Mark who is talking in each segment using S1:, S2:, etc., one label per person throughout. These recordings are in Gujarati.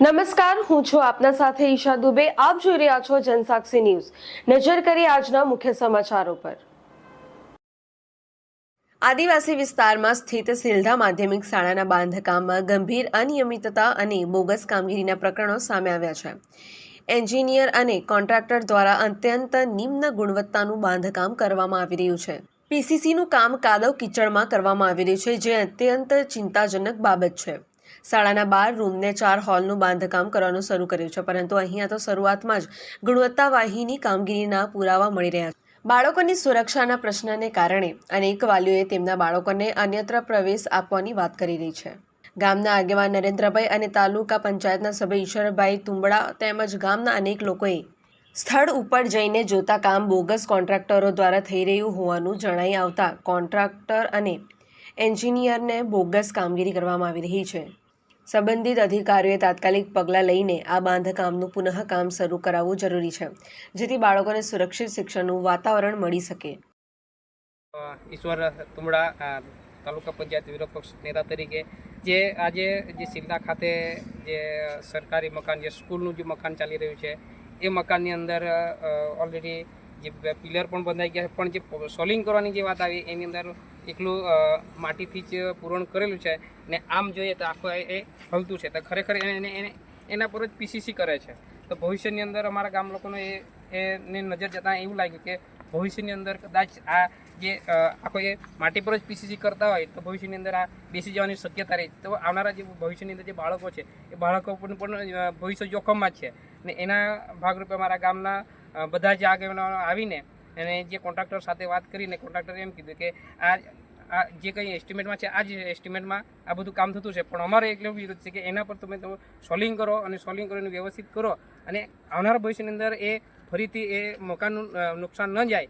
S1: નમસ્કાર, હું છું આપના સાથે ઈશા દુબે. આપ જોઈ રહ્યા છો જનસાક્ષી ન્યૂઝ. નજર કરી આજના મુખ્ય સમાચારો પર. આદિવાસી વિસ્તારમાં સ્થિત સિલધા માધ્યમિક શાળાના બાંધકામમાં ગંભીર અનિયમિતતા અને બોગસ કામગીરીના પ્રકરણો સામે આવ્યા છે. એન્જિનિયર અને કોન્ટ્રાક્ટર દ્વારા અત્યંત નિમ્ન ગુણવત્તાનું બાંધકામ કરવામાં આવી રહ્યું છે. પીસીસીનું કામ કાદવ કિચડમાં કરવામાં આવી રહ્યું છે, જે અત્યંત ચિંતાજનક બાબત છે. શાળાના બાર રૂમને ચાર હોલનું બાંધકામ કરવાનું શરૂ કર્યું છે, પરંતુ અહીંયા તો શરૂઆતમાં જ ગુણવત્તાવાહીની કામગીરીના પુરાવા મળી રહ્યા છે. બાળકોની સુરક્ષાના પ્રશ્નને કારણે અનેક વાલીઓએ તેમના બાળકોને અન્યત્ર પ્રવેશ આપવાની વાત કરી રહી છે. ગામના આગેવાન નરેન્દ્રભાઈ અને તાલુકા પંચાયતના સભ્ય ઈશ્વરભાઈ તુંબડા તેમજ ગામના અનેક લોકોએ સ્થળ ઉપર જઈને જોતા કામ બોગસ કોન્ટ્રાક્ટરો દ્વારા થઈ રહ્યું હોવાનું જણાઈ આવતા કોન્ટ્રાક્ટર અને એન્જિનિયરને બોગસ કામગીરી કરવામાં આવી રહી છે. સંબંધિત અધિકારીઓએ તાત્કાલિક પગલાં લઈને આ બાંધકામનું પુનઃ કામ શરૂ કરાવવું જરૂરી છે, જેથી બાળકોને સુરક્ષિત શિક્ષણનું વાતાવરણ મળી શકે.
S2: ઈશ્વર તુમડા તાલુકા પંચાયત વિરોધ પક્ષ નેતા તરીકે જે આજે જે સિલ્લા ખાતે જે સરકારી મકાન, જે સ્કૂલનું જે મકાન ચાલી રહ્યું છે, એ મકાનની અંદર ઓલરેડી જે પિલર પણ બંધાઈ ગયા પણ જે સોલિંગ કરવાની જે વાત આવી, એની અંદર એકલું માટીથી જ પૂરણ કરેલું છે ને આમ જોઈએ તો આખું એ- હલતું છે. તો ખરેખર એને એને, એના પર જ પીસીસી કરે છે. તો ભવિષ્યની અંદર અમારા ગામ લોકોને એ, એને નજર જતાં એવું લાગ્યું કે ભવિષ્યની અંદર કદાચ આ જે આખો એ માટી પર જ પીસીસી કરતા હોય તો ભવિષ્યની અંદર આ બેસી જવાની શક્યતા રહે. તો આવનારા જે ભવિષ્યની અંદર જે બાળકો છે, એ બાળકો પણ પણ ભવિષ્ય જોખમમાં જ છે. ને એના ભાગરૂપે અમારા ગામના બધા જ આગેવાનો આવીને અને જે કોન્ટ્રાક્ટર સાથે વાત કરીને કોન્ટ્રાક્ટરે એમ કીધું કે આ આ જે કંઈ એસ્ટિમેટમાં છે, આ જ એસ્ટિમેટમાં આ બધું કામ થતું છે. પણ અમારે એટલો વિરોધ છે કે એના પર તમે તો સોલ્વિંગ કરો અને સોલ્વિંગ કરીને વ્યવસ્થિત કરો અને આવનારા ભવિષ્યની અંદર એ ફરીથી એ મકાનનું નુકસાન ન જાય.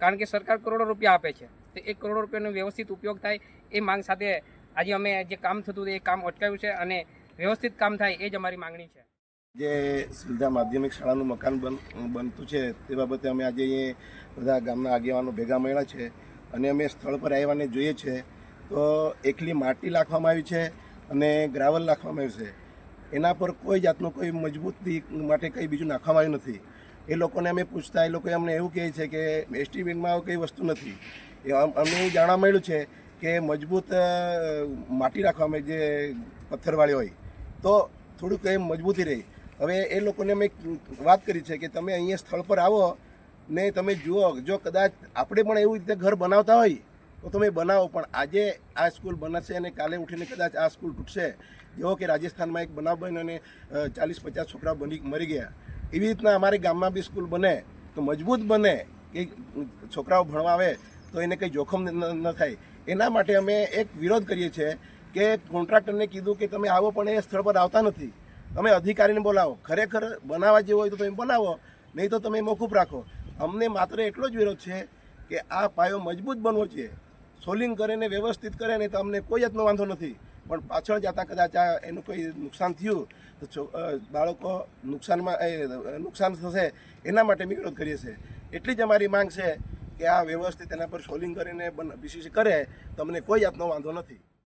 S2: કારણ કે સરકાર કરોડો રૂપિયા આપે છે. તો એક કરોડો રૂપિયાનો વ્યવસ્થિત ઉપયોગ થાય એ માંગ સાથે આજે અમે જે કામ થતું એ કામ અટકાવ્યું છે અને વ્યવસ્થિત કામ થાય એ જ અમારી માંગણી છે.
S3: જે સુવિધા માધ્યમિક શાળાનું મકાન બન, બનતું છે, તે બાબતે અમે આજે અહીં બધા ગામના આગેવાનો ભેગા મળ્યા છે અને અમે સ્થળ પર આવ્યાને જોઈએ છે. તો એકલી માટી નાખવામાં આવી છે અને ગ્રાવલ નાખવામાં આવ્યું છે. એના પર કોઈ જાતનું કોઈ મજબૂતી માટે કંઈ બીજું નાખવામાં આવ્યું નથી. એ લોકોને અમે પૂછતા, એ લોકોએ અમને એવું કહે છે કે એસ્ટિમેટમાં કંઈ વસ્તુ નથી. અમને એવું જાણવા મળ્યું છે કે મજબૂત માટી રાખવામાં જે પથ્થરવાળી હોય. તો થોડુંક એ મજબૂતી રહી. હવે એ લોકોને અમે વાત કરી છે કે તમે અહીંયા સ્થળ પર આવો ને તમે જુઓ, જો કદાચ આપણે પણ એવી રીતે ઘર બનાવતા હોય તો તમે બનાવો. પણ આજે આ સ્કૂલ બનાવશે અને કાલે ઉઠીને કદાચ આ સ્કૂલ તૂટશે. જેવો કે રાજસ્થાનમાં એક બનાવ બન્યો અને ચાલીસ પચાસ છોકરા બની, મરી ગયા. એવી રીતના અમારે ગામમાં બી સ્કૂલ બને તો મજબૂત બને કે છોકરાઓ ભણવા આવે તો એને કંઈ જોખમ ન થાય. એના માટે અમે એક વિરોધ કરીએ છીએ કે કોન્ટ્રાક્ટરને કીધું કે તમે આવો પણ એ સ્થળ પર આવતા નથી. તમે અધિકારીને બોલાવો. ખરેખર બનાવવા જેવું હોય તો તમે બનાવો, નહીં તો તમે મોકૂફ રાખો. અમને માત્ર એટલો જ વિરોધ છે કે આ પાયો મજબૂત બનવો છે. સોલિંગ કરે ને વ્યવસ્થિત કરે ને તો અમને કોઈ જાતનો વાંધો નથી. પણ પાછળ જતાં કદાચ આ એનું કોઈ નુકસાન થયું, તો બાળકો નુકસાનમાં નુકસાન થશે, એના માટે વિરોધ કરીએ છીએ. એટલી જ અમારી માંગ છે કે આ વ્યવસ્થિત એના પર સોલિંગ કરીને બીસીસી કરે, તો અમને કોઈ જાતનો વાંધો નથી.